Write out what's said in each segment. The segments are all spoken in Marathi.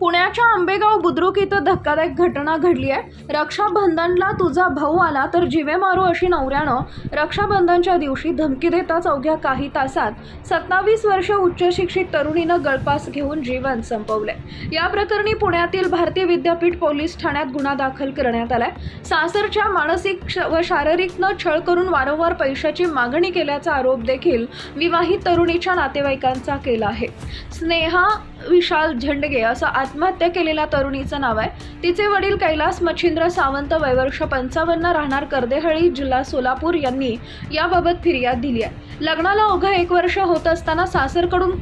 पुण्याच्या आंबेगाव बुद्रुक इथं धक्कादायक घटना घडली आहे. रक्षाबंधनला तुझा भाऊ आला तर जिवे मारू अशी नवऱ्यानं रक्षाबंधनच्या दिवशी धमकी देताच अवघ्या काही तासात सत्तावीस वर्ष उच्चशिक्षित तरुणीनं गळपास घेऊन जीवन संपवले या प्रकरणी पुण्यातील भारतीय विद्यापीठ पोलीस ठाण्यात गुन्हा दाखल करण्यात आलाय. सासरच्या मानसिक श- व शारीरिकनं छळ करून वारंवार पैशाची मागणी केल्याचा आरोप देखील विवाहित तरुणीच्या नातेवाईकांचा केला आहे. स्नेहा विशाल झेंडगे असं आत्महत्या केलेल्या तरुणीचं नाव आहे. तिचे वडील कैलास मच्छिंद्र सावंत वयवर्ष पंचावन्न राहणार कर्देहळी जिल्हा सोलापूर यांनी याबाबत फिर्याद दिली आहे. लग्नाला ओघा एक वर्ष होत असताना सासरकडून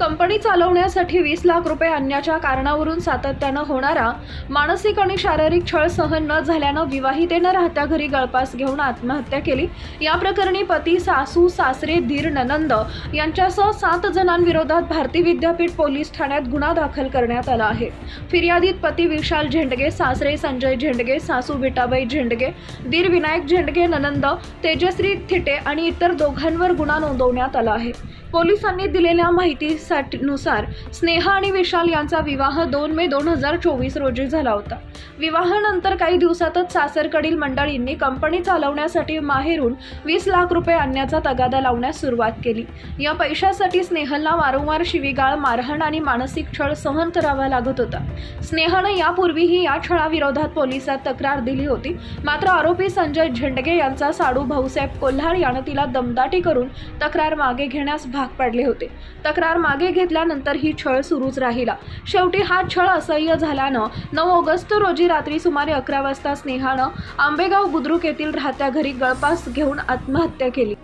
कंपनी चालवण्यासाठी वीस लाख रुपये आणण्याच्या कारणावरून सातत्यानं होणारा मानसिक आणि शारीरिक छळ सहन न झाल्यानं विवाहितेनं राहत्या घरी गळपास घेऊन आत्महत्या केली. या प्रकरणी पती सासू सासरे धीर ननंद यांच्यासह सात जणांविरोधात भारती विद्यापीठ पोलीस ठाण्यात गुन्हा दाखल करण्यात आला आहे. फिर्यादीत पती विशाल झेंडगे सासरे संजय झेंडगे सासू विटाबाई झेंडगे धीर विनायक झेंडगे ननंद तेजश्री थिटे आणि इतर दोघांवर गुन्हा नोंदवण्यात आला आहे. पोलिसांनी दिलेल्या माहिती माहितीनुसार स्नेहा आणि विशाल यांचा विवाह दोन मे दोन हजार चोवीस रोजी झाला होता. विवाहानंतर काही दिवसातच सासरकडील मंडळींनी कंपनी चालवण्यासाठी माहेरून वीस लाख रुपये आणण्याचा तगादा लावण्यास सुरुवात केली. या पैशासाठी स्नेहलला वारंवार शिवीगाळ मारहाण आणि मानसिक छळ सहन करावा लागत होता. स्नेहानं यापूर्वीही या छळाविरोधात पोलिसात तक्रार दिली होती. मात्र आरोपी संजय झेंडगे यांचा साडू भाऊसाहेब कोल्हाड यानं तिला दमदाटी करून तक्रार मागे घेण्यास भाग पाडले होते. तक्रार मागे घेतल्यानंतर ही छळ सुरूच राहिला. शेवटी हा छळ असह्य झाल्यानं नऊ ऑगस्ट रोजी रात्री सुमारे अकरा वाजता स्नेहानं आंबेगाव बुद्रुक येथील राहत्या घरी गळपास घेऊन आत्महत्या केली.